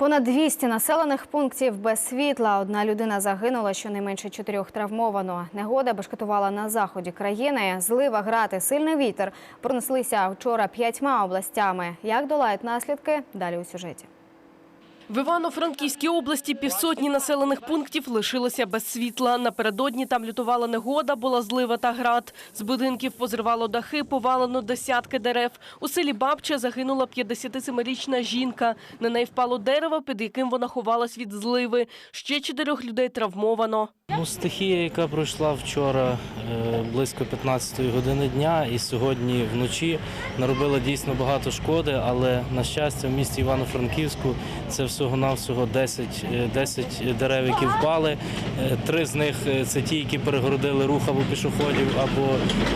Понад 200 населених пунктів без світла. Одна людина загинула, щонайменше чотирьох травмовано. Негода бешкетувала на заході країни. Злива, грати, сильний вітер пронеслися вчора п'ятьма областями. Як долають наслідки? Далі у сюжеті. В Івано-Франківській області півсотні населених пунктів лишилося без світла. Напередодні там лютувала негода, була злива та град. З будинків позривало дахи, повалено десятки дерев. У селі Бабча загинула 57-річна жінка. На неї впало дерево, під яким вона ховалась від зливи. Ще чотирьох людей травмовано. Ну, стихія, яка пройшла вчора е, близько 15 години дня і сьогодні вночі наробила дійсно багато шкоди, але на щастя в місті Івано-Франківську це всього-навсього 10, е, 10 дерев, які впали. Е, Три з них е, це ті, які перегородили рух або пішоходів, або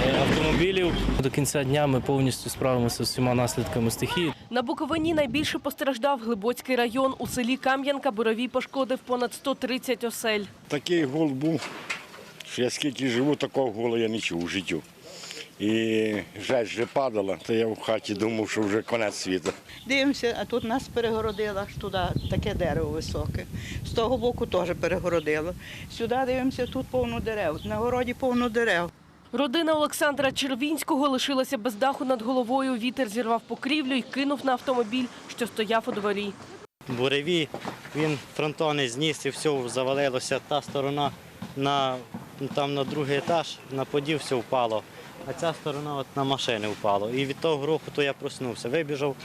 е, автомобілів. До кінця дня ми повністю справимося з всіма наслідками стихії. На Буковині найбільше постраждав Глибоцький район. У селі Кам'янка буровій пошкодив понад 130 осель. Такий гул був, що я скільки живу, такого гулу я не чув у життю. І жесть вже падала, то я в хаті думав, що вже кінець світу. Дивимося, а тут нас перегородило аж туди таке дерево високе. З того боку теж перегородило. Сюди дивимося, тут повно дерев. На городі повно дерев. Родина Олександра Червінського лишилася без даху над головою. Вітер зірвав покрівлю і кинув на автомобіль, що стояв у дворі. буревій, він фронтони зніс і все завалилося. Та сторона на, там на другий етаж, на подів все впало, а ця сторона от на машини впало. І від того грохоту я проснувся. Вибіжав,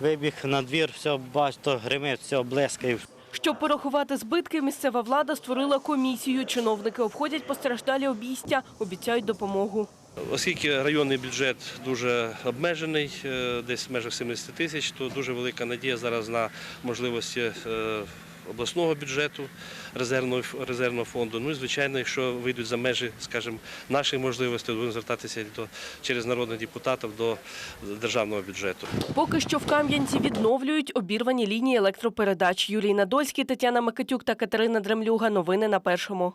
вибіг на двір, все бачу, гримить, все блискає. Щоб порахувати збитки, місцева влада створила комісію. Чиновники обходять постраждалі обійстя, обіцяють допомогу. Оскільки районний бюджет дуже обмежений, е, десь в межах 70 тисяч, то дуже велика надія зараз на можливості е, обласного бюджету, резервного, резервного фонду. Ну і звичайно, якщо вийдуть за межі, скажімо, наших можливостей, будемо звертатися до, через народних депутатів до державного бюджету. Поки що в Кам'янці відновлюють обірвані лінії електропередач. Юрій Надольський, Тетяна Микитюк та Катерина Дремлюга. Новини на першому.